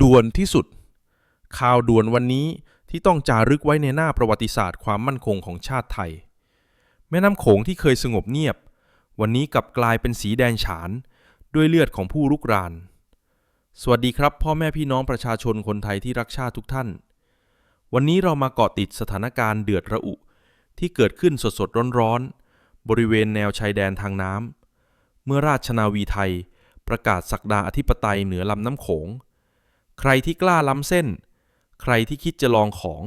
ด่วนที่สุด ข่าวด่วนวันนี้ที่ต้องจารึกไว้ในหน้าประวัติศาสตร์ความมั่นคงของชาติไทย แม่น้ำโขงที่เคยสงบเงียบ วันนี้กลับกลายเป็นสีแดงฉาน ด้วยเลือดของผู้รุกราน สวัสดีครับ พ่อแม่พี่น้องประชาชนคนไทยที่รักชาติทุกท่าน วันนี้เรามาเกาะติดสถานการณ์เดือดระอุ ที่เกิดขึ้นสดๆร้อนๆ บริเวณแนวชายแดนทางน้ำเมื่อราชนาวีไทยประกาศศักดาอธิปไตยเหนือลำน้ำโขง ใครที่กล้าล้ำเส้น ใครที่คิดจะลองของ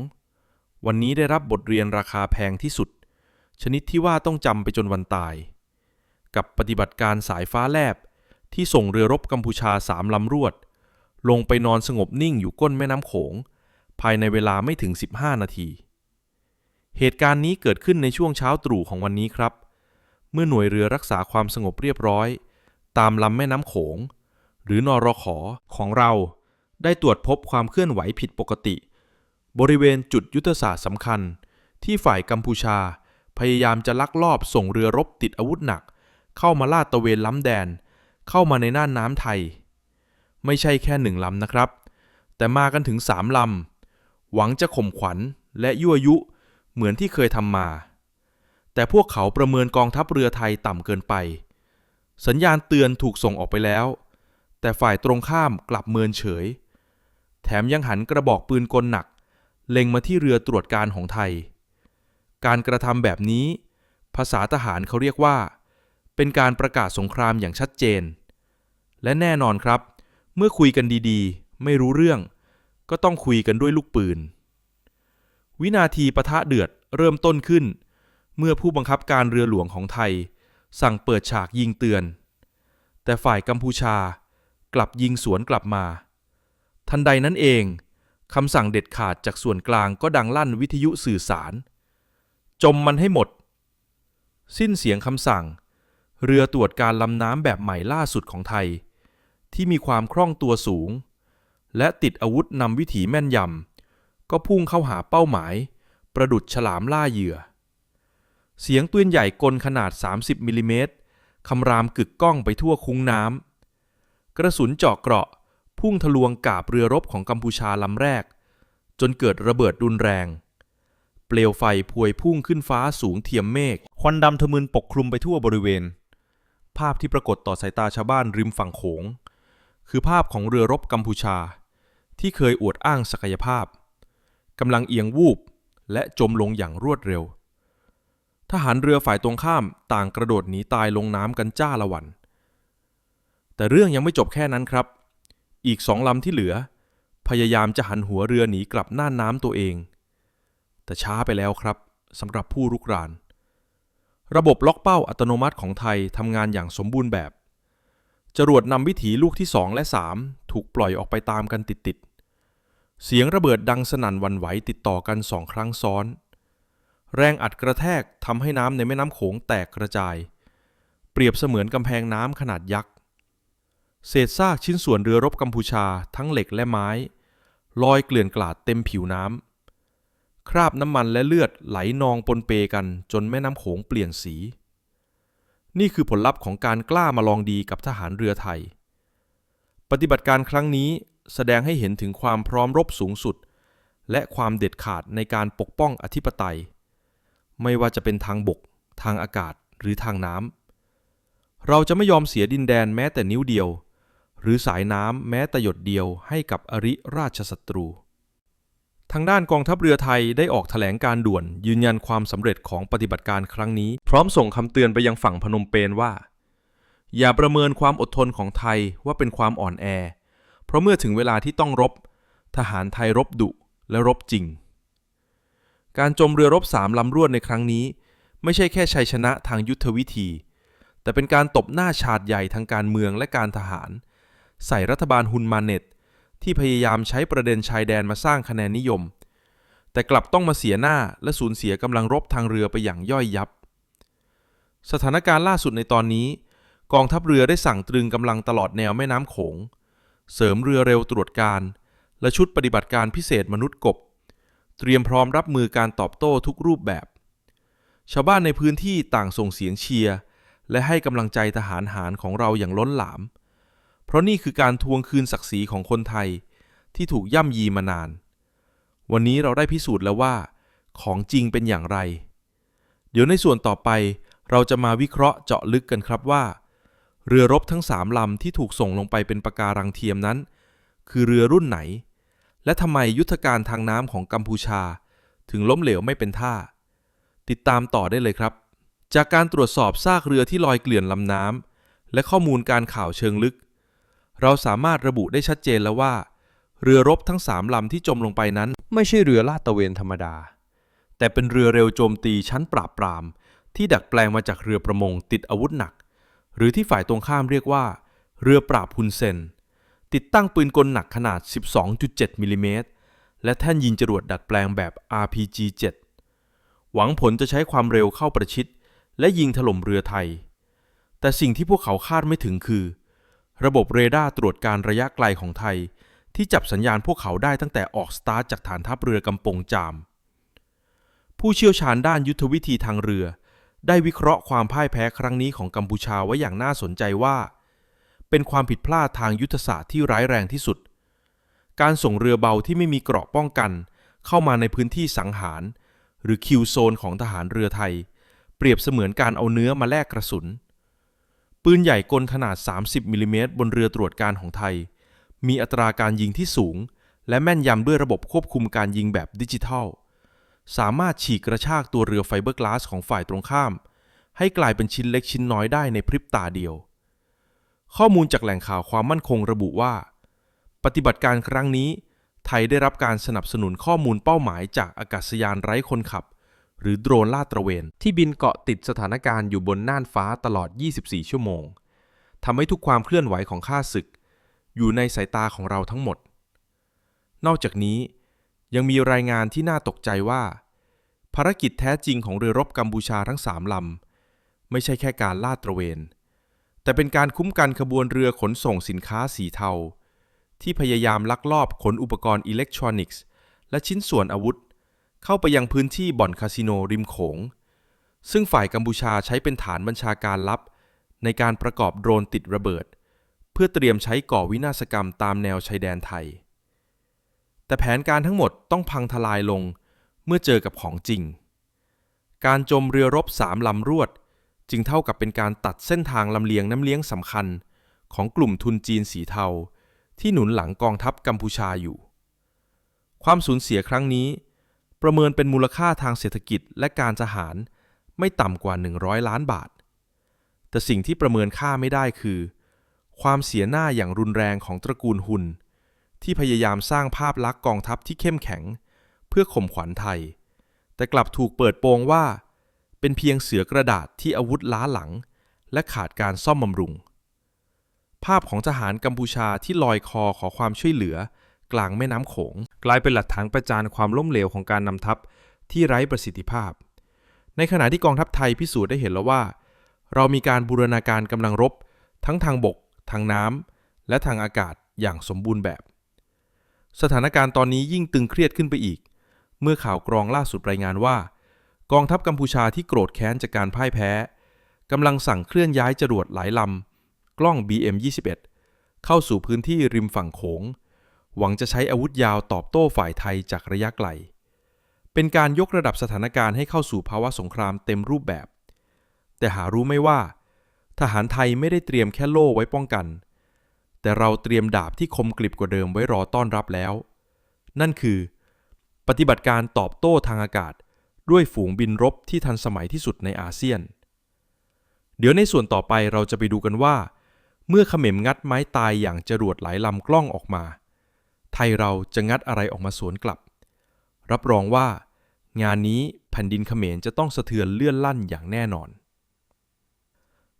วันนี้ได้รับบทเรียนราคาแพงที่สุด ชนิดที่ว่าต้องจำไปจนวันตาย กับปฏิบัติการสายฟ้าแลบที่ส่งเรือรบกัมพูชาสามลำรวด ลงไปนอนสงบนิ่งอยู่ก้นแม่น้ำโขง ภายในเวลาไม่ถึง 15 นาที เหตุการณ์นี้เกิดขึ้นในช่วงเช้าตรู่ของวันนี้ครับ เมื่อหน่วยเรือรักษาความสงบเรียบร้อย ตามลำแม่น้ำโขง หรือนอรขอของเรา ได้ตรวจพบความเคลื่อนไหวผิดปกติ บริเวณจุดยุทธศาสตร์สำคัญ ที่ฝ่ายกัมพูชา พยายามจะลักลอบส่งเรือรบติดอาวุธหนัก เข้ามาลาดตะเวนล้ำแดน เข้ามาในน่านน้ำไทย ไม่ใช่แค่หนึ่งลำนะครับ แต่มากันถึงสามลำ หวังจะข่มขวัญและยั่วยุเหมือนที่เคยทำมา แต่พวกเขาประเมินกองทัพเรือไทยต่ำเกินไป สัญญาณเตือนถูกส่งออกไปแล้ว แต่ฝ่ายตรงข้ามกลับเมินเฉย แถมยังหันกระบอกปืนกลหนัก เล็งมาที่เรือตรวจการของไทย การกระทำแบบนี้ ภาษาทหารเขาเรียกว่า เป็นการประกาศสงครามอย่างชัดเจน และแน่นอนครับ เมื่อคุยกันดีๆ ไม่รู้เรื่อง ก็ต้องคุยกันด้วยลูกปืน วินาทีปะทะเดือดเริ่มต้นขึ้น เมื่อผู้บังคับการเรือหลวงของไทย สั่งเปิดฉากยิงเตือน แต่ฝ่ายกัมพูชากลับยิงสวนกลับมา ทันใดนั้นเองคำสั่งเด็ดขาดจากส่วนกลางก็ดังลั่นวิทยุสื่อสาร จมมันให้หมด สิ้นเสียงคำสั่ง เรือตรวจการลำน้ำแบบใหม่ล่าสุดของไทย ที่มีความคล่องตัวสูง และติดอาวุธนำวิถีแม่นยำก็พุ่งเข้าหาเป้าหมาย ประดุดฉลามล่าเหยื่อ เสียงปืนใหญ่กลขนาด 30มิลลิเมตรคำรามกึกก้องไปทั่วคุ้งน้ำกระสุนเจาะเกราะ พุ่งทะลวงกาบเรือรบของกัมพูชาลำแรก จนเกิดระเบิดรุนแรง เปลวไฟพวยพุ่งขึ้นฟ้าสูงเทียมเมฆควันดำทะมึนปกคลุมไปทั่วบริเวณ ภาพที่ปรากฏต่อสายตาชาวบ้านริมฝั่งโขง คือภาพของเรือรบกัมพูชา ที่เคยอวดอ้างศักยภาพกำลังเอียงวูบและจมลงอย่างรวดเร็ว ทหารเรือฝ่ายตรงข้ามต่างกระโดดหนีตายลงน้ำกันจ้าละวัน แต่เรื่องยังไม่จบแค่นั้นครับ อีกสองลำที่เหลือ พยายามจะหันหัวเรือหนีกลับหน่าน้ำตัวเอง แต่ช้าไปแล้วครับสำหรับผู้รุกราน ระบบล็อกเป้าอัตโนมัติของไทยทำงานอย่างสมบูรณ์แบบ จรวดนำวิถีลูกที่สองและสามถูกปล่อยออกไปตามกันติดๆ เสียงระเบิดดังสนั่นวันไหวติดต่อกันสองครั้งซ้อน แรงอัดกระแทกทำให้น้ำในแม่น้ำโขงแตกกระจาย เปรียบเสมือนกำแพงน้ำขนาดยักษ์ เศษซากชิ้นส่วนเรือรบกัมพูชาทั้งเหล็กและไม้ ลอยเกลื่อนกลาดเต็มผิวน้ำ คราบน้ำมันและเลือดไหลนองปนเปกันจนแม่น้ำโขงเปลี่ยนสี นี่คือผลลัพธ์ของการกล้ามาลองดีกับทหารเรือไทย ปฏิบัติการครั้งนี้แสดงให้เห็นถึงความพร้อมรบสูงสุด และความเด็ดขาดในการปกป้องอธิปไตย ไม่ว่าจะเป็นทางบก ทางอากาศหรือทางน้ำเราจะไม่ยอมเสียดินแดนแม้แต่นิ้วเดียว หรือสายน้ำแม้แต่หยดเดียวให้กับอริราชศัตรู ทางด้านกองทัพเรือไทยได้ออกแถลงการด่วนยืนยันความสำเร็จของปฏิบัติการครั้งนี้ พร้อมส่งคำเตือนไปยังฝั่งพนมเปญว่า อย่าประเมินความอดทนของไทยว่าเป็นความอ่อนแอ เพราะเมื่อถึงเวลาที่ต้องรบ ทหารไทยรบดุและรบจริง การจมเรือรบสามลำรวดในครั้งนี้ ไม่ใช่แค่ชัยชนะทางยุทธวิธี แต่เป็นการตบหน้าฉาดใหญ่ทางการเมืองและการทหาร ใส่รัฐบาลฮุนมาเน็ตที่พยายามใช้ประเด็นชายแดนมาสร้างคะแนนนิยม แต่กลับต้องมาเสียหน้าและสูญเสียกำลังรบทางเรือไปอย่างย่อยยับ สถานการณ์ล่าสุดในตอนนี้ กองทัพเรือได้สั่งตรึงกำลังตลอดแนวแม่น้ำโขง เสริมเรือเร็วตรวจการ และชุดปฏิบัติการพิเศษมนุษย์กบ เตรียมพร้อมรับมือการตอบโต้ทุกรูปแบบ ชาวบ้านในพื้นที่ต่างส่งเสียงเชียร์และให้กำลังใจทหารหารของเราอย่างล้นหลามเพราะนี่คือการทวงคืนศักดิ์ศรีของคนไทยที่ถูกย่ำยีมานาน วันนี้เราได้พิสูจน์แล้วว่า ของจริงเป็นอย่างไร เดี๋ยวในส่วนต่อไปเราจะมาวิเคราะห์เจาะลึกกันครับว่า เรือรบทั้งสามลำที่ถูกส่งลงไปเป็นปะการังเทียมนั้น คือเรือรุ่นไหน และทำไมยุทธการทางน้ำของกัมพูชา ถึงล้มเหลวไม่เป็นท่า ติดตามต่อได้เลยครับ จากการตรวจสอบซากเรือที่ลอยเกลื่อนลำน้ำและข้อมูลการข่าวเชิงลึก เราสามารถระบุได้ชัดเจนแล้วว่า เรือรบทั้งสามลำที่จมลงไปนั้น ไม่ใช่เรือลาดตระเวนธรรมดา แต่เป็นเรือเร็วโจมตีชั้นปราบปราม ที่ดัดแปลงมาจากเรือประมงติดอาวุธหนัก หรือที่ฝ่ายตรงข้ามเรียกว่า เรือปราบฮุนเซน ติดตั้งปืนกลหนักขนาด 12.7มิลลิเมตรและแท่นยิงจรวดดัดแปลงแบบ RPG-7 หวังผลจะใช้ความเร็วเข้าประชิด และยิงถล่มเรือไทย แต่สิ่งที่พวกเขาคาดไม่ถึงคือ ระบบเรดาร์ตรวจการระยะไกลของไทย ที่จับสัญญาณพวกเขาได้ตั้งแต่ออกสตาร์ทจากฐานทัพเรือกำปงจาม ผู้เชี่ยวชาญด้านยุทธวิธีทางเรือ ได้วิเคราะห์ความพ่ายแพ้ครั้งนี้ของกัมพูชาไว้อย่างน่าสนใจว่า เป็นความผิดพลาดทางยุทธศาสตร์ที่ร้ายแรงที่สุด การส่งเรือเบาที่ไม่มีเกราะป้องกัน เข้ามาในพื้นที่สังหาร หรือคิวโซนของทหารเรือไทย เปรียบเสมือนการเอาเนื้อมาแลกกระสุน ปืนใหญ่กลขนาด 30มิลลิเมตรบนเรือตรวจการของไทย มีอัตราการยิงที่สูง และแม่นยำด้วยระบบควบคุมการยิงแบบดิจิทัล สามารถฉีกกระชากตัวเรือไฟเบอร์กลาสของฝ่ายตรงข้าม ให้กลายเป็นชิ้นเล็กชิ้นน้อยได้ในพริบตาเดียว ข้อมูลจากแหล่งข่าวความมั่นคงระบุว่า ปฏิบัติการครั้งนี้ ไทยได้รับการสนับสนุนข้อมูลเป้าหมายจากอากาศยานไร้คนขับ หรือโดรนลาดตระเวน ที่บินเกาะติดสถานการณ์อยู่บนน่านฟ้าตลอด 24 ชั่วโมงทำให้ทุกความเคลื่อนไหวของข้าศึก อยู่ในสายตาของเราทั้งหมด นอกจากนี้ยังมีรายงานที่น่าตกใจว่า ภารกิจแท้จริงของเรือรบกัมพูชาทั้งสามลำ ไม่ใช่แค่การลาดตระเวน แต่เป็นการคุ้มกันขบวนเรือขนส่งสินค้าสีเทา ที่พยายามลักลอบขนอุปกรณ์อิเล็กทรอนิกส์ และชิ้นส่วนอาวุธ เข้าไปยังพื้นที่บ่อนคาสิโนริมโขง ซึ่งฝ่ายกัมพูชาใช้เป็นฐานบัญชาการลับ ในการประกอบโดรนติดระเบิด เพื่อเตรียมใช้ก่อวินาศกรรมตามแนวชายแดนไทย แต่แผนการทั้งหมดต้องพังทลายลงเมื่อเจอกับของจริง การจมเรือรบสามลำรวด จึงเท่ากับเป็นการตัดเส้นทางลำเลียงน้ำเลี้ยงสำคัญ ของกลุ่มทุนจีนสีเทาที่หนุนหลังกองทัพกัมพูชาอยู่ ความสูญเสียครั้งนี้ ประเมินเป็นมูลค่าทางเศรษฐกิจและการทหาร ไม่ต่ำกว่า 100 ล้านบาท แต่สิ่งที่ประเมินค่าไม่ได้คือ ความเสียหน้าอย่างรุนแรงของตระกูลหุน ที่พยายามสร้างภาพลักษณ์กองทัพที่เข้มแข็ง เพื่อข่มขวัญไทย แต่กลับถูกเปิดโปงว่า เป็นเพียงเสือกระดาษที่อาวุธล้าหลัง และขาดการซ่อมบำรุง ภาพของทหารกัมพูชาที่ลอยคอขอความช่วยเหลือ กลางแม่น้ำโขง กลายเป็นหลักฐานประจานความล้มเหลวของการนำทัพที่ไร้ประสิทธิภาพ ในขณะที่กองทัพไทยพิสูจน์ได้เห็นแล้วว่า เรามีการบูรณาการกำลังรบ ทั้งทางบก ทางน้ำและทางอากาศอย่างสมบูรณ์แบบ สถานการณ์ตอนนี้ยิ่งตึงเครียดขึ้นไปอีก เมื่อข่าวกรองล่าสุดรายงานว่า กองทัพกัมพูชาที่โกรธแค้นจากการพ่ายแพ้กำลังสั่งเคลื่อนย้ายจรวดหลายลำกล้อง BM21 เข้าสู่พื้นที่ริมฝั่งโขง หวังจะใช้อาวุธยาวตอบโต้ฝ่ายไทยจากระยะไกล เป็นการยกระดับสถานการณ์ให้เข้าสู่ภาวะสงครามเต็มรูปแบบ แต่หารู้ไม่ว่า ทหารไทยไม่ได้เตรียมแค่โล่ไว้ป้องกัน แต่เราเตรียมดาบที่คมกริบกว่าเดิมไว้รอต้อนรับแล้ว นั่นคือ ปฏิบัติการตอบโต้ทางอากาศ ด้วยฝูงบินรบที่ทันสมัยที่สุดในอาเซียน เดี๋ยวในส่วนต่อไปเราจะไปดูกันว่า เมื่อเขม็มงัดไม้ตายอย่างจรวดหลายลำกล้องออกมา ไทยเราจะงัดอะไรออกมาสวนกลับ รับรองว่า งานนี้แผ่นดินเขมรจะต้องสะเทือนเลื่อนลั่นอย่างแน่นอน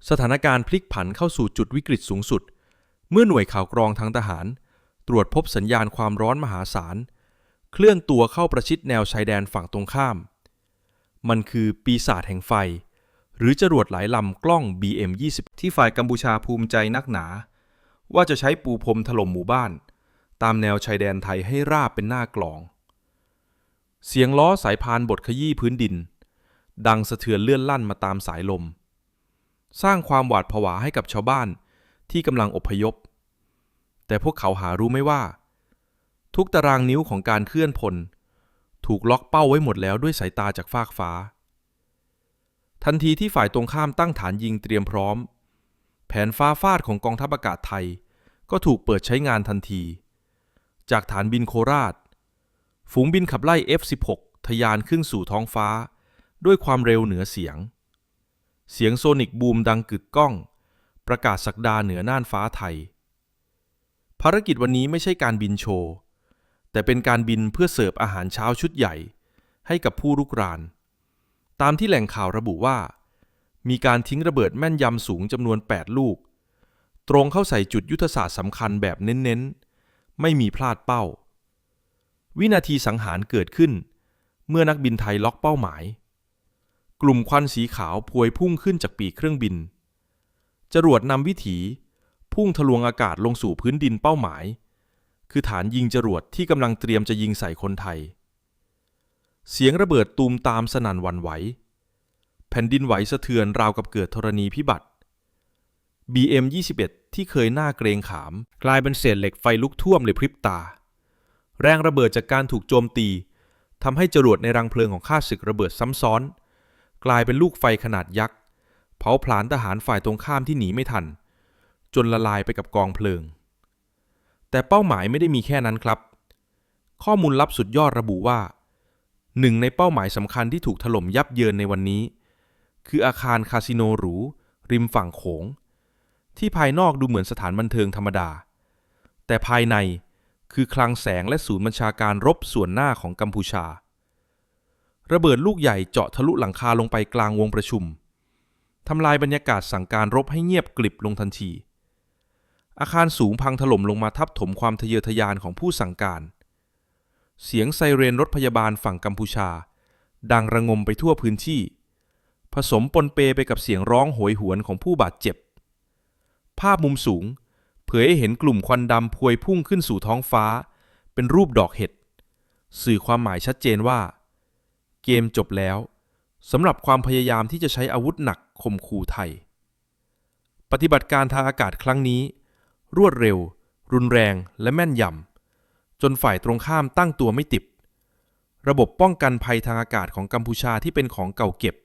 สถานการณ์พลิกผันเข้าสู่จุดวิกฤตสูงสุด เมื่อหน่วยข่าวกรองทางทหาร ตรวจพบสัญญาณความร้อนมหาศาล เคลื่อนตัวเข้าประชิดแนวชายแดนฝั่งตรงข้าม มันคือปีศาจแห่งไฟ หรือจรวดหลายลำกล้อง BM20 ที่ฝ่ายกัมพูชาภูมิใจนักหนา ว่าจะใช้ปูพรมถล่มหมู่บ้าน ตามแนวชายแดนไทยให้ราบเป็นหน้ากลอง เสียงล้อสายพานบดขยี้พื้นดิน ดังสะเทือนเลื่อนลั่นมาตามสายลม สร้างความหวาดผวาให้กับชาวบ้านที่กำลังอพยพ แต่พวกเขาหารู้ไม่ว่า ทุกตารางนิ้วของการเคลื่อนพล ถูกล็อกเป้าไว้หมดแล้วด้วยสายตาจากฟากฟ้า ทันทีที่ฝ่ายตรงข้ามตั้งฐานยิงเตรียมพร้อม แผนฟ้าฟาดของกองทัพอากาศไทยก็ถูกเปิดใช้งานทันที จากฐานบินโคราช ฝูงบินขับไล่ F-16 ทะยานขึ้นสู่ท้องฟ้า ด้วยความเร็วเหนือเสียง เสียงโซนิกบูมดังกึกก้อง ประกาศสักดาเหนือน่านฟ้าไทย ภารกิจวันนี้ไม่ใช่การบินโชว์ แต่เป็นการบินเพื่อเสิร์ฟอาหารเช้าชุดใหญ่ ให้กับผู้รุกราน ตามที่แหล่งข่าวระบุว่า มีการทิ้งระเบิดแม่นยำสูงจำนวน 8 ลูก ตรงเข้าใส่จุดยุทธศาสตร์สำคัญแบบเน้นๆ ไม่มีพลาดเป้า วินาทีสังหารเกิดขึ้น เมื่อนักบินไทยล็อกเป้าหมาย กลุ่มควันสีขาวพวยพุ่งขึ้นจากปีกเครื่องบิน จรวดนำวิถีพุ่งทะลวงอากาศลงสู่พื้นดินเป้าหมาย คือฐานยิงจรวดที่กำลังเตรียมจะยิงใส่คนไทย เสียงระเบิดตูมตามสนั่นวันไหว แผ่นดินไหวสะเทือนราวกับเกิดธรณีพิบัติ BM 21 ที่เคยหน้าเกรงขาม กลายเป็นเศษเหล็กไฟลุกท่วมเลยพริบตา แรงระเบิดจากการถูกโจมตีทำให้จรวดในรังเพลิงของข้าศึกระเบิดซ้ำซ้อน กลายเป็นลูกไฟขนาดยักษ์เผาผลาญทหารฝ่ายตรงข้ามที่หนีไม่ทัน จนละลายไปกับกองเพลิง แต่เป้าหมายไม่ได้มีแค่นั้นครับ ข้อมูลลับสุดยอดระบุว่าหนึ่งในเป้าหมายสำคัญที่ถูกถล่มยับเยินในวันนี้ คืออาคารคาสิโนหรู ริมฝั่งโขง ที่ภายนอกดูเหมือนสถานบันเทิงธรรมดา แต่ภายในคือคลังแสงและศูนย์บัญชาการรบส่วนหน้าของกัมพูชา ระเบิดลูกใหญ่เจาะทะลุหลังคาลงไปกลางวงประชุมทำลายบรรยากาศสั่งการรบให้เงียบกลิบลงทันที อาคารสูงพังถล่มลงมาทับถมความทะเยอทะยานของผู้สั่งการ เสียงไซเรนรถพยาบาลฝั่งกัมพูชา ดังระงมไปทั่วพื้นที่ ผสมปนเปไปกับเสียงร้องโหยหวนของผู้บาดเจ็บ ภาพมุมสูง เผยให้เห็นกลุ่มควันดำพวยพุ่งขึ้นสู่ท้องฟ้า เป็นรูปดอกเห็ด สื่อความหมายชัดเจนว่า เกมจบแล้วสำหรับความพยายามที่จะใช้อาวุธหนักข่มขู่ไทย ปฏิบัติการทางอากาศครั้งนี้ รวดเร็ว รุนแรงและแม่นยำจนฝ่ายตรงข้ามตั้งตัวไม่ติดระบบป้องกันภัยทางอากาศของกัมพูชาที่เป็นของเก่าเก็บ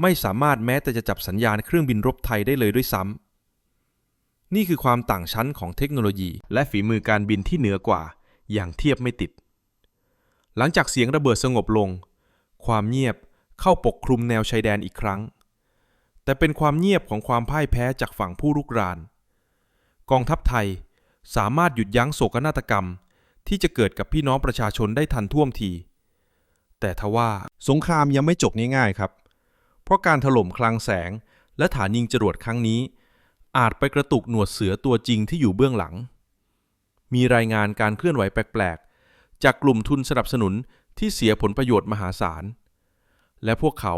ไม่สามารถแม้แต่จะจับสัญญาณเครื่องบินรบไทยได้เลยด้วยซ้ำ นี่คือความต่างชั้นของเทคโนโลยี และฝีมือการบินที่เหนือกว่า อย่างเทียบไม่ติด หลังจากเสียงระเบิดสงบลง ความเงียบเข้าปกคลุมแนวชายแดนอีกครั้ง แต่เป็นความเงียบของความพ่ายแพ้จากฝั่งผู้รุกราน กองทัพไทยสามารถหยุดยั้งโศกนาฏกรรม ที่จะเกิดกับพี่น้องประชาชนได้ทันท่วงที แต่ทว่าสงครามยังไม่จบง่ายๆครับ เพราะการถล่มคลังแสงและฐานยิงจรวดครั้งนี้ อาจไปกระตุกหนวดเสือตัวจริงที่อยู่เบื้องหลัง มีรายงานการเคลื่อนไหวแปลกๆ จากกลุ่มทุนสนับสนุนที่เสียผลประโยชน์มหาศาล และพวกเขา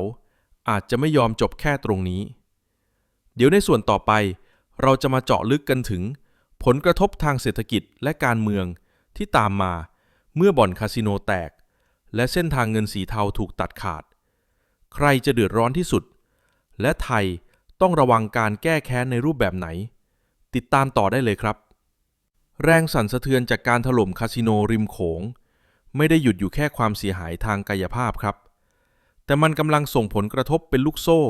อาจจะไม่ยอมจบแค่ตรงนี้ เดี๋ยวในส่วนต่อไปเราจะมาเจาะลึกกันถึง ผลกระทบทางเศรษฐกิจและการเมืองที่ตามมาเมื่อบ่อนคาสิโนแตก และเส้นทางเงินสีเทาถูกตัดขาด ใครจะเดือดร้อนที่สุด และไทย ต้องระวังการแก้แค้นในรูปแบบไหน ติดตามต่อได้เลยครับ แรงสั่นสะเทือนจากการถล่มคาสิโนริมโขง ไม่ได้หยุดอยู่แค่ความเสียหายทางกายภาพครับ แต่มันกำลังส่งผลกระทบเป็นลูกโซ่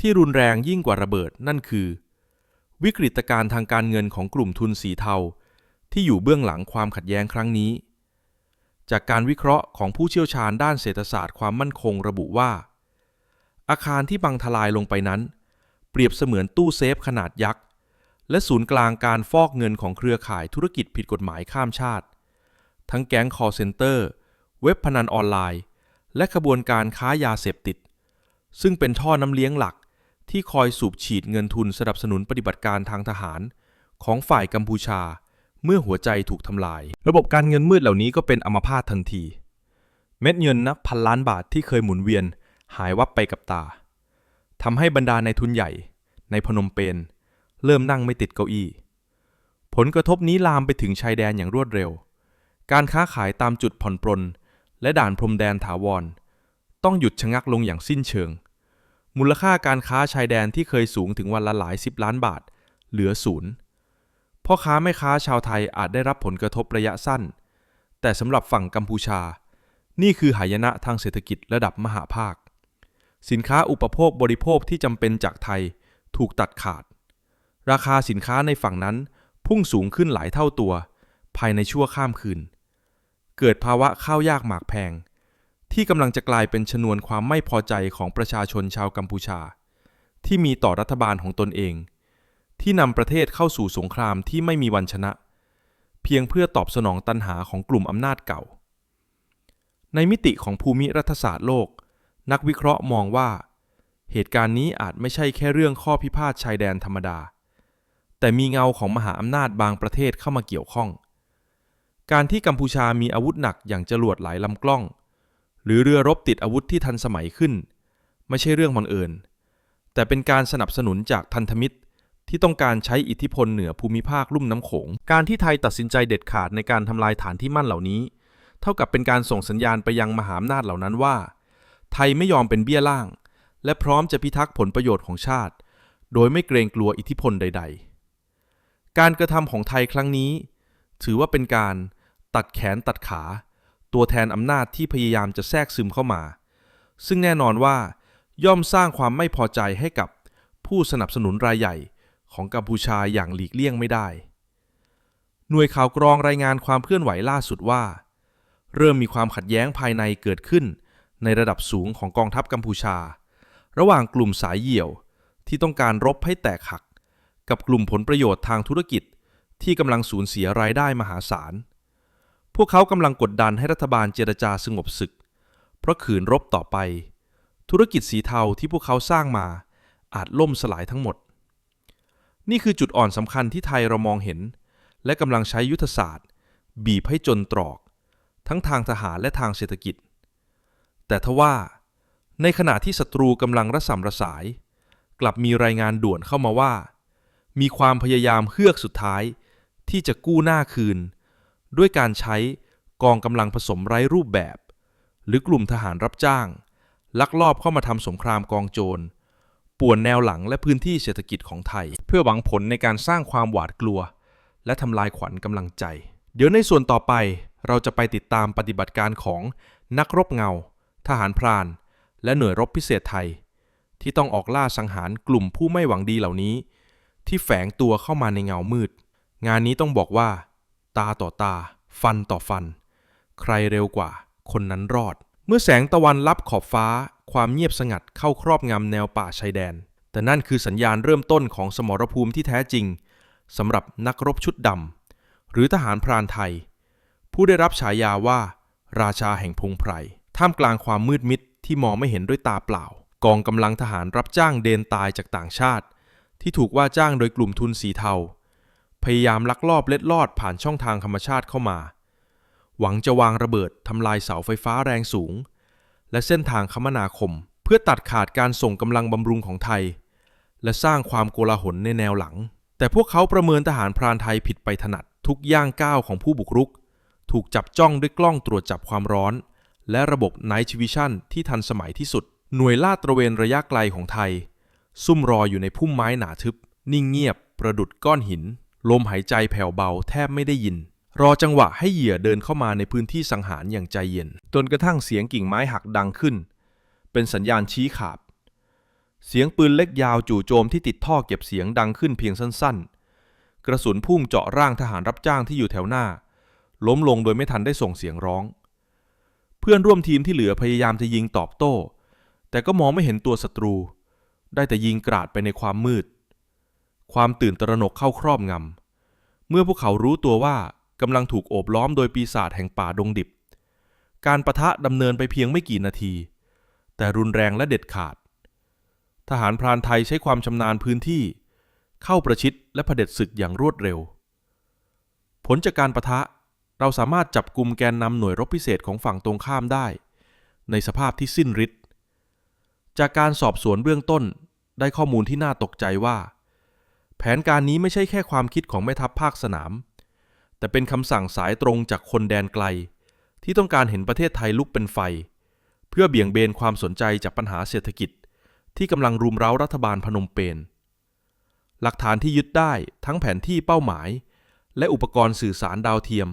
ที่รุนแรงยิ่งกว่าระเบิดนั่นคือ วิกฤตการณ์ทางการเงินของกลุ่มทุนสีเทา ที่อยู่เบื้องหลังความขัดแย้งครั้งนี้ จากการวิเคราะห์ของผู้เชี่ยวชาญด้านเศรษฐศาสตร์ความมั่นคงระบุว่า อาคารที่บังทลายลงไปนั้น เปรียบเสมือนตู้เซฟขนาดยักษ์ และศูนย์กลางการฟอกเงินของเครือข่ายธุรกิจผิดกฎหมายข้ามชาติ ทั้งแก๊งคอร์เซนเตอร์ เว็บพนันออนไลน์ และขบวนการค้ายาเสพติด ซึ่งเป็นท่อน้ำเลี้ยงหลักที่คอยสูบฉีดเงินทุนสนับสนุนปฏิบัติการทางทหาร ของฝ่ายกัมพูชา เมื่อหัวใจถูกทำลาย ระบบการเงินมืดเหล่านี้ก็เป็นอัมพาตทันที เม็ดเงินนับพันล้านบาทที่เคยหมุนเวียนหายวับไปกับตา ทำให้บรรดาในทุนใหญ่ในพนมเปญเริ่มนั่งไม่ติดเก้าอี้ ผลกระทบนี้ลามไปถึงชายแดนอย่างรวดเร็ว การค้าขายตามจุดผ่อนปรนและด่านพรมแดนถาวร ต้องหยุดชะงักลงอย่างสิ้นเชิง มูลค่าการค้าชายแดนที่เคยสูงถึงวันละหลายสิบล้านบาท เหลือศูนย์พ่อค้าแม่ค้าชาวไทยอาจได้รับผลกระทบระยะสั้น แต่สำหรับฝั่งกัมพูชา นี่คือหายนะทางเศรษฐกิจระดับมหาภาค สินค้าอุปโภคบริโภคที่จำเป็นจากไทยถูกตัดขาด ราคาสินค้าในฝั่งนั้นพุ่งสูงขึ้นหลายเท่าตัว ภายในชั่วข้ามคืน เกิดภาวะข้าวยากหมากแพง ที่กำลังจะกลายเป็นชนวนความไม่พอใจของประชาชนชาวกัมพูชา ที่มีต่อรัฐบาลของตนเอง ที่นำประเทศเข้าสู่สงครามที่ไม่มีวันชนะ เพียงเพื่อตอบสนองตันหาของกลุ่มอำนาจเก่า ในมิติของภูมิรัฐศาสตร์โลก นักวิเคราะห์มองว่า เหตุการณ์นี้อาจไม่ใช่แค่เรื่องข้อพิพาทชายแดนธรรมดา แต่มีเงาของมหาอำนาจบางประเทศเข้ามาเกี่ยวข้อง การที่กัมพูชามีอาวุธหนักอย่างจรวดหลายลำกล้อง หรือเรือรบติดอาวุธที่ทันสมัยขึ้น ไม่ใช่เรื่องบังเอิญ แต่เป็นการสนับสนุนจากพันธมิตรที่ต้องการใช้อิทธิพลเหนือภูมิภาคลุ่มน้ำโขง การที่ไทยตัดสินใจเด็ดขาดในการทำลายฐานที่มั่นเหล่านี้ เท่ากับเป็นการส่งสัญญาณไปยังมหาอำนาจเหล่านั้นว่า ไทยไม่ยอมเป็นเบี้ยล่าง และพร้อมจะพิทักษ์ผลประโยชน์ของชาติ โดยไม่เกรงกลัวอิทธิพลใด ๆ การกระทำของไทยครั้งนี้ ถือว่าเป็นการตัดแขนตัดขา ตัวแทนอำนาจที่พยายามจะแทรกซึมเข้ามา ซึ่งแน่นอนว่า ย่อมสร้างความไม่พอใจให้กับผู้สนับสนุนรายใหญ่ของกัมพูชาอย่างหลีกเลี่ยงไม่ได้ หน่วยข่าวกรองรายงานความเคลื่อนไหวล่าสุดว่า เริ่มมีความขัดแย้งภายในเกิดขึ้น ในระดับสูงของกองทัพกัมพูชา ระหว่างกลุ่มสายเหี่ยวที่ต้องการรบให้แตกหัก กับกลุ่มผลประโยชน์ทางธุรกิจที่กำลังสูญเสียรายได้มหาศาล พวกเขากำลังกดดันให้รัฐบาลเจรจาสงบศึก เพราะขืนรบต่อไป ธุรกิจสีเทาที่พวกเขาสร้างมาอาจล่มสลายทั้งหมด นี่คือจุดอ่อนสำคัญที่ไทยเรามองเห็น และกำลังใช้ยุทธศาสตร์ บีบให้จนตรอก ทั้งทางทหารและทางเศรษฐกิจ แต่ทว่า ในขณะที่ศัตรูกำลังระสำระสาย กลับมีรายงานด่วนเข้ามาว่า มีความพยายามเฮือกสุดท้าย ที่จะกู้หน้าคืน ด้วยการใช้กองกำลังผสมไร้รูปแบบ หรือกลุ่มทหารรับจ้าง ลักลอบเข้ามาทำสงครามกองโจรป่วนแนวหลังและพื้นที่เศรษฐกิจของไทย เพื่อหวังผลในการสร้างความหวาดกลัว และทำลายขวัญกำลังใจ เดี๋ยวในส่วนต่อไปเราจะไปติดตามปฏิบัติการของนักรบเงา ทหารพราน และหน่วยรบพิเศษไทย ที่ต้องออกล่าสังหารกลุ่มผู้ไม่หวังดีเหล่านี้ ที่แฝงตัวเข้ามาในเงามืด งานนี้ต้องบอกว่า ตาต่อตา ฟันต่อฟัน ใครเร็วกว่า คนนั้นรอด เมื่อแสงตะวันลับขอบฟ้า ความเงียบสงัดเข้าครอบงำแนวป่าชายแดน แต่นั่นคือสัญญาณเริ่มต้นของสมรภูมิที่แท้จริงสำหรับนักรบชุดดำหรือทหารพรานไทย ผู้ได้รับฉายาว่า ราชาแห่งพงไพร ท่ามกลางความมืดมิดที่มองไม่เห็นด้วยตาเปล่า กองกำลังทหารรับจ้างเดนตายจากต่างชาติ ที่ถูกว่าจ้างโดยกลุ่มทุนสีเทา พยายามลักลอบเล็ดลอดผ่านช่องทางธรรมชาติเข้ามา หวังจะวางระเบิดทำลายเสาไฟฟ้าแรงสูง และเส้นทางคมนาคม เพื่อตัดขาดการส่งกำลังบำรุงของไทย และสร้างความโกลาหลในแนวหลัง แต่พวกเขาประเมินทหารพรานไทยผิดไปถนัดทุกย่างก้าวของผู้บุกรุก ถูกจับจ้องด้วยกล้องตรวจจับความร้อน และระบบ Night Vision ที่ทันสมัยที่สุด หน่วยลาดตระเวนระยะไกลของไทย ซุ่มรออยู่ในพุ่มไม้หนาทึบ นิ่งเงียบ ประดุดก้อนหิน ลมหายใจแผ่วเบาแทบไม่ได้ยิน รอจังหวะให้เหยื่อเดินเข้ามาในพื้นที่สังหารอย่างใจเย็น จนกระทั่งเสียงกิ่งไม้หักดังขึ้น เป็นสัญญาณชี้ขาด เสียงปืนเล็กยาวจู่โจมที่ติดท่อเก็บเสียงดังขึ้นเพียงสั้น ๆ กระสุนพุ่งเจาะร่างทหารรับจ้างที่อยู่แถวหน้า ล้มลงโดยไม่ทันได้ส่งเสียงร้อง เพื่อนร่วมทีมที่เหลือพยายามจะยิงตอบโต้ แต่ก็มองไม่เห็นตัวศัตรู ได้แต่ยิงกราดไปในความมืด ความตื่นตระหนกเข้าครอบงำ เมื่อพวกเขารู้ตัวว่ากำลังถูกโอบล้อมโดยปีศาจแห่งป่าดงดิบ การประทะดำเนินไปเพียงไม่กี่นาที แต่รุนแรงและเด็ดขาด ทหารพรานไทยใช้ความชำนาญพื้นที่ เข้าประชิดและเผด็จศึกอย่างรวดเร็ว ผลจากการประทะ เราสามารถจับกลุ่มแกนนำหน่วยรบพิเศษของฝั่งตรงข้ามได้ ในสภาพที่สิ้นฤทธิ์ จากการสอบสวนเบื้องต้นได้ข้อมูลที่น่าตกใจว่า แผนการนี้ไม่ใช่แค่ความคิดของแม่ทัพภาคสนาม แต่เป็นคำสั่งสายตรงจากคนแดนไกล ที่ต้องการเห็นประเทศไทยลุกเป็นไฟ เพื่อเบี่ยงเบนความสนใจจากปัญหาเศรษฐกิจ ที่กำลังรุมเร้ารัฐบาลพนมเปญหลักฐานที่ยึดได้ทั้งแผนที่เป้าหมาย และอุปกรณ์สื่อสารดาวเทียม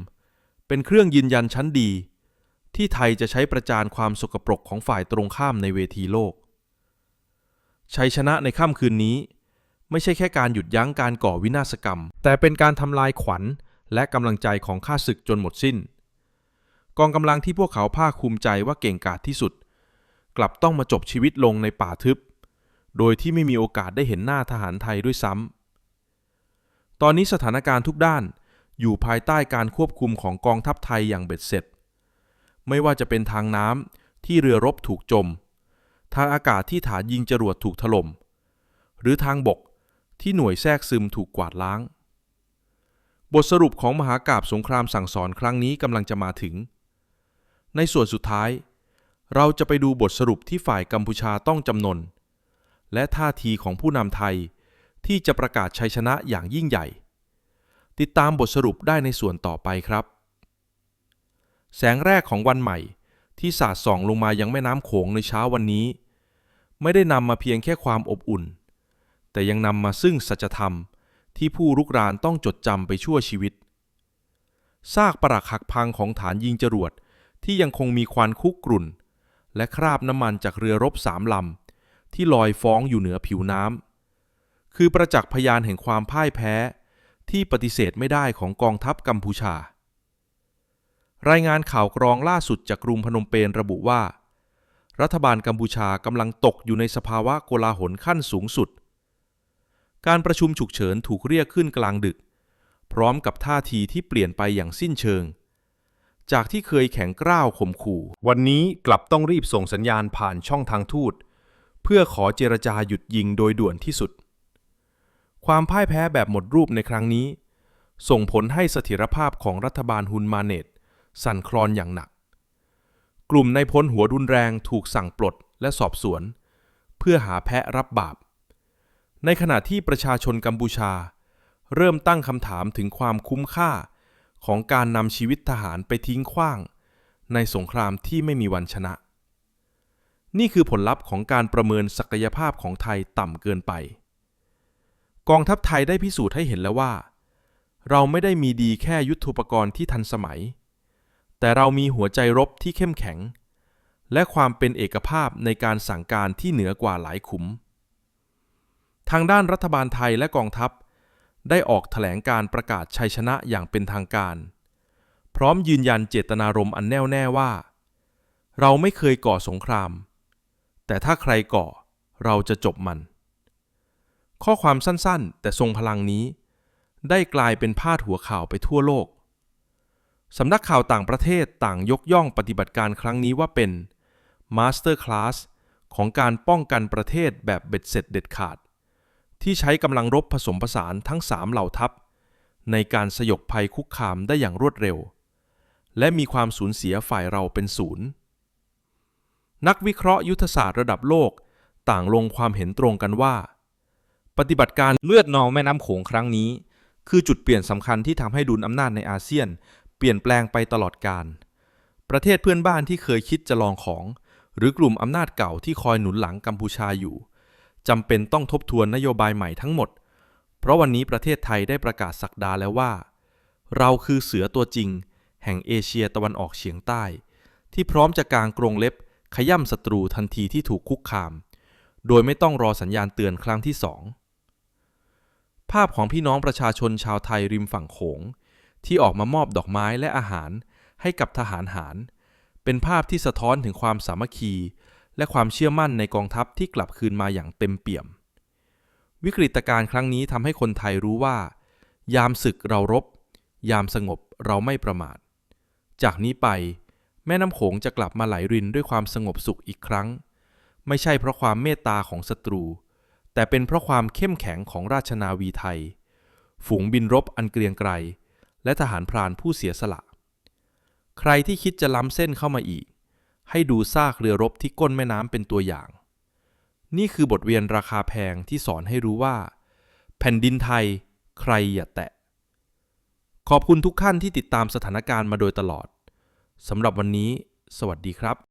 เป็นเครื่องยืนยันชั้นดี ที่ไทยจะใช้ประจานความสกปรกของฝ่ายตรงข้ามในเวทีโลก ชัยชนะในค่ำคืนนี้ ไม่ใช่แค่การหยุดยั้งการก่อวินาศกรรม แต่เป็นการทำลายขวัญและกำลังใจของข้าศึกจนหมดสิ้น กองกำลังที่พวกเขาภาคภูมิใจว่าเก่งกาจที่สุด กลับต้องมาจบชีวิตลงในป่าทึบ โดยที่ไม่มีโอกาสได้เห็นหน้าทหารไทยด้วยซ้ำตอนนี้สถานการณ์ทุกด้าน อยู่ภายใต้การควบคุมของกองทัพไทยอย่างเบ็ดเสร็จ ไม่ว่าจะเป็นทางน้ำที่เรือรบถูกจม ทางอากาศที่ฐานยิงจรวดถูกถล่ม หรือทางบกที่หน่วยแทรกซึมถูกกวาดล้าง บทสรุปของมหากาบสงครามสั่งสอนครั้งนี้กำลังจะมาถึง ในส่วนสุดท้าย เราจะไปดูบทสรุปที่ฝ่ายกัมพูชาต้องจำนน และท่าทีของผู้นำไทยที่จะประกาศชัยชนะอย่างยิ่งใหญ่ ติดตามบทสรุปได้ในส่วนต่อไปครับ แสงแรกของวันใหม่ที่สาดส่องลงมายังแม่น้ำโขงในเช้าวันนี้ ไม่ได้นำมาเพียงแค่ความอบอุ่น แต่ยังนำมาซึ่งสัจธรรมที่ผู้รุกรานต้องจดจำไปชั่วชีวิต ซากปรักหักพังของฐานยิงจรวดที่ยังคงมีควันคุกกรุ่น และคราบน้ำมันจากเรือรบสามลำที่ลอยฟ้องอยู่เหนือผิวน้ำคือประจักษ์พยานแห่งความพ่ายแพ้ ที่ปฏิเสธไม่ได้ของกองทัพกัมพูชา รายงานข่าวกรองล่าสุดจากกรุงพนมเปญระบุว่า รัฐบาลกัมพูชากำลังตกอยู่ในสภาวะโกลาหลขั้นสูงสุด การประชุมฉุกเฉินถูกเรียกขึ้นกลางดึก พร้อมกับท่าทีที่เปลี่ยนไปอย่างสิ้นเชิง จากที่เคยแข็งกร้าวข่มขู่ วันนี้กลับต้องรีบส่งสัญญาณผ่านช่องทางทูต เพื่อขอเจรจาหยุดยิงโดยด่วนที่สุด ความพ่ายแพ้แบบหมดรูปในครั้งนี้ ส่งผลให้เสถียรภาพของรัฐบาลฮุนมาเนตสั่นคลอนอย่างหนัก กลุ่มในพลหัวรุนแรงถูกสั่งปลดและสอบสวน เพื่อหาแพะรับบาป ในขณะที่ประชาชนกัมพูชา เริ่มตั้งคำถามถึงความคุ้มค่าของการนำชีวิตทหารไปทิ้งขว้าง ในสงครามที่ไม่มีวันชนะ นี่คือผลลัพธ์ของการประเมินศักยภาพของไทยต่ำเกินไป กองทัพไทยได้พิสูจน์ให้เห็นแล้วว่า เราไม่ได้มีดีแค่ยุทโธปกรณ์ที่ทันสมัย แต่เรามีหัวใจรบที่เข้มแข็ง และความเป็นเอกภาพในการสั่งการที่เหนือกว่าหลายขุม ทางด้านรัฐบาลไทยและกองทัพ ได้ออกแถลงการประกาศชัยชนะอย่างเป็นทางการ พร้อมยืนยันเจตนารมณ์อันแน่วแน่ว่า เราไม่เคยก่อสงคราม แต่ถ้าใครก่อเราจะจบมัน ข้อความสั้นๆ แต่ทรงพลังนี้ ได้กลายเป็นพาดหัวข่าวไปทั่วโลก สำนักข่าวต่างประเทศต่างยกย่องปฏิบัติการครั้งนี้ว่าเป็นมาสเตอร์คลาสของการป้องกันประเทศแบบเบ็ดเสร็จเด็ดขาด ที่ใช้กำลังรบผสมผสานทั้งสามเหล่าทัพ ในการสยบภัยคุกคามได้อย่างรวดเร็ว และมีความสูญเสียฝ่ายเราเป็นศูนย์ นักวิเคราะห์ยุทธศาสตร์ระดับโลกต่างลงความเห็นตรงกันว่า ปฏิบัติการเลือดนองแม่น้ำโขงครั้งนี้ คือจุดเปลี่ยนสำคัญที่ทำให้ดุลอำนาจในอาเซียน เปลี่ยนแปลงไปตลอดกาลประเทศเพื่อนบ้านที่เคยคิดจะลองของ หรือกลุ่มอำนาจเก่าที่คอยหนุนหลังกัมพูชาอยู่จำเป็นต้องทบทวนนโยบายใหม่ทั้งหมด เพราะวันนี้ประเทศไทยได้ประกาศสักดาแล้วว่า เราคือเสือตัวจริง แห่งเอเชียตะวันออกเฉียงใต้ ที่พร้อมจะกางกรงเล็บขย่ำศัตรูทันทีที่ถูกคุกคาม โดยไม่ต้องรอสัญญาณเตือนครั้งที่สอง ภาพของพี่น้องประชาชนชาวไทยริมฝั่งโขง ที่ออกมามอบดอกไม้และอาหารให้กับทหารหาร เป็นภาพที่สะท้อนถึงความสามัคคี และความเชื่อมั่นในกองทัพที่กลับคืนมาอย่างเต็มเปี่ยม วิกฤตการณ์ครั้งนี้ทำให้คนไทยรู้ว่า ยามศึกเรารบ ยามสงบเราไม่ประมาท จากนี้ไป แม่น้ำโขงจะกลับมาไหลรินด้วยความสงบสุขอีกครั้ง ไม่ใช่เพราะความเมตตาของศัตรู แต่เป็นเพราะความเข้มแข็งของราชนาวีไทย ฝูงบินรบอันเกรียงไกร และทหารพรานผู้เสียสละ ใครที่คิดจะล้ำเส้นเข้ามาอีก ให้ดูซากเรือรบที่ก้นแม่น้ำเป็นตัวอย่าง นี่คือบทเรียนราคาแพงที่สอนให้รู้ว่า แผ่นดินไทยใครอย่าแตะ ขอบคุณทุกท่านที่ติดตามสถานการณ์มาโดยตลอดสำหรับวันนี้ สวัสดีครับ